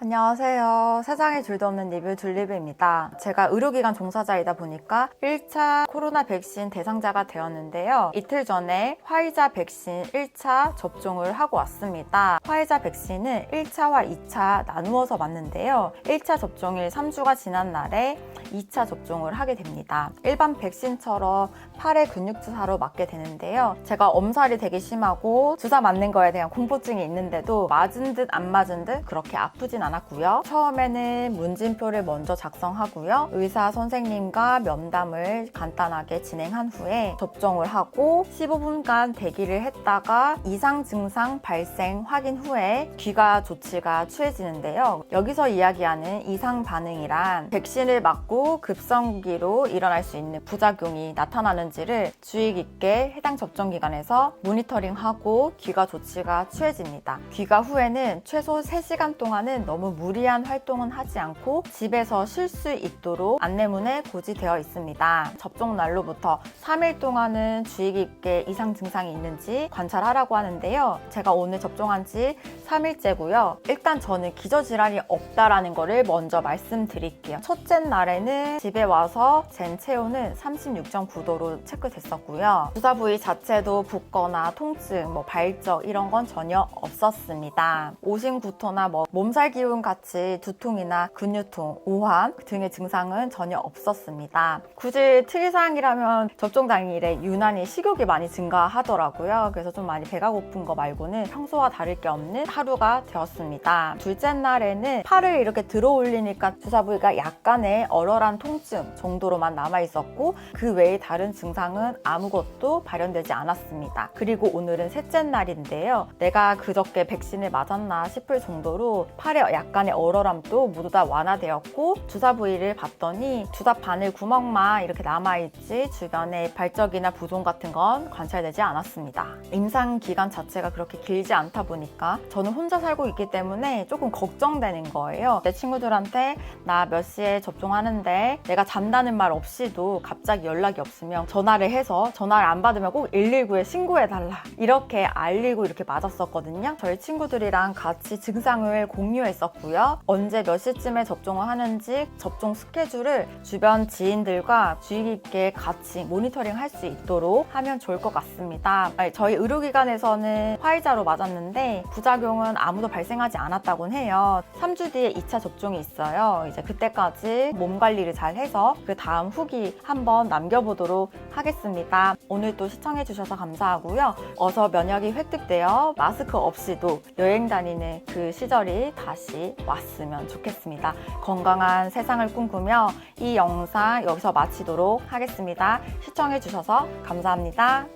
안녕하세요. 세상에 줄도 없는 리뷰 둘리브입니다. 제가 의료기관 종사자이다 보니까 1차 코로나 백신 대상자가 되었는데요. 이틀 전에 화이자 백신 1차 접종을 하고 왔습니다. 화이자 백신은 1차와 2차 나누어서 맞는데요. 1차 접종일 3주가 지난 날에 2차 접종을 하게 됩니다. 일반 백신처럼 팔에 근육 주사로 맞게 되는데요. 제가 엄살이 되게 심하고 주사 맞는 거에 대한 공포증이 있는데도 맞은 듯 안 맞은 듯 그렇게 아프진 않 았고요. 처음에는 문진표를 먼저 작성하고요. 의사 선생님과 면담을 간단하게 진행한 후에 접종을 하고 15분간 대기를 했다가 이상 증상 발생 확인 후에 귀가 조치가 취해지는데요. 여기서 이야기하는 이상 반응이란 백신을 맞고 급성기로 일어날 수 있는 부작용이 나타나는지를 주의 깊게 해당 접종 기관에서 모니터링하고 귀가 조치가 취해집니다. 귀가 후에는 최소 3시간 동안은 너무 무리한 활동은 하지 않고 집에서 쉴 수 있도록 안내문에 고지되어 있습니다. 접종 날로부터 3일 동안은 주의 깊게 이상 증상이 있는지 관찰하라고 하는데요. 제가 오늘 접종한 지 3일째고요. 일단 저는 기저질환이 없다라는 거를 먼저 말씀드릴게요. 첫째 날에는 집에 와서 젠 체온은 36.9도로 체크됐었고요. 주사 부위 자체도 붓거나 통증, 뭐 발적 이런 건 전혀 없었습니다. 오심 구토나 뭐 몸살 기운 같이 두통이나 근육통, 오한 등의 증상은 전혀 없었습니다. 굳이 특이사항이라면 접종 당일에 유난히 식욕이 많이 증가하더라고요. 그래서 좀 많이 배가 고픈 거 말고는 평소와 다를 게 없는 하루가 되었습니다. 둘째 날에는 팔을 이렇게 들어 올리니까 주사 부위가 약간의 얼얼한 통증 정도로만 남아 있었고 그 외에 다른 증상은 아무것도 발현되지 않았습니다. 그리고 오늘은 셋째 날인데요. 내가 그저께 백신을 맞았나 싶을 정도로 팔에 약간의 얼얼함도 모두 다 완화되었고 주사 부위를 봤더니 주사 바늘 구멍만 이렇게 남아있지 주변에 발적이나 부종 같은 건 관찰되지 않았습니다. 임상 기간 자체가 그렇게 길지 않다 보니까 저는 혼자 살고 있기 때문에 조금 걱정되는 거예요. 내 친구들한테 나 몇 시에 접종하는데 내가 잔다는 말 없이도 갑자기 연락이 없으면 전화를 해서 전화를 안 받으면 꼭 119에 신고해달라 이렇게 알리고 이렇게 맞았었거든요. 저희 친구들이랑 같이 증상을 공유했었 고요. 언제 몇 시쯤에 접종을 하는지 접종 스케줄을 주변 지인들과 주의 깊게 같이 모니터링 할 수 있도록 하면 좋을 것 같습니다. 저희 의료기관에서는 화이자로 맞았는데 부작용은 아무도 발생하지 않았다고 해요. 3주 뒤에 2차 접종이 있어요. 이제 그때까지 몸 관리를 잘 해서 그 다음 후기 한번 남겨보도록 하겠습니다. 오늘도 시청해주셔서 감사하고요. 어서 면역이 획득되어 마스크 없이도 여행 다니는 그 시절이 다시 왔으면 좋겠습니다. 건강한 세상을 꿈꾸며 이 영상 여기서 마치도록 하겠습니다. 시청해주셔서 감사합니다.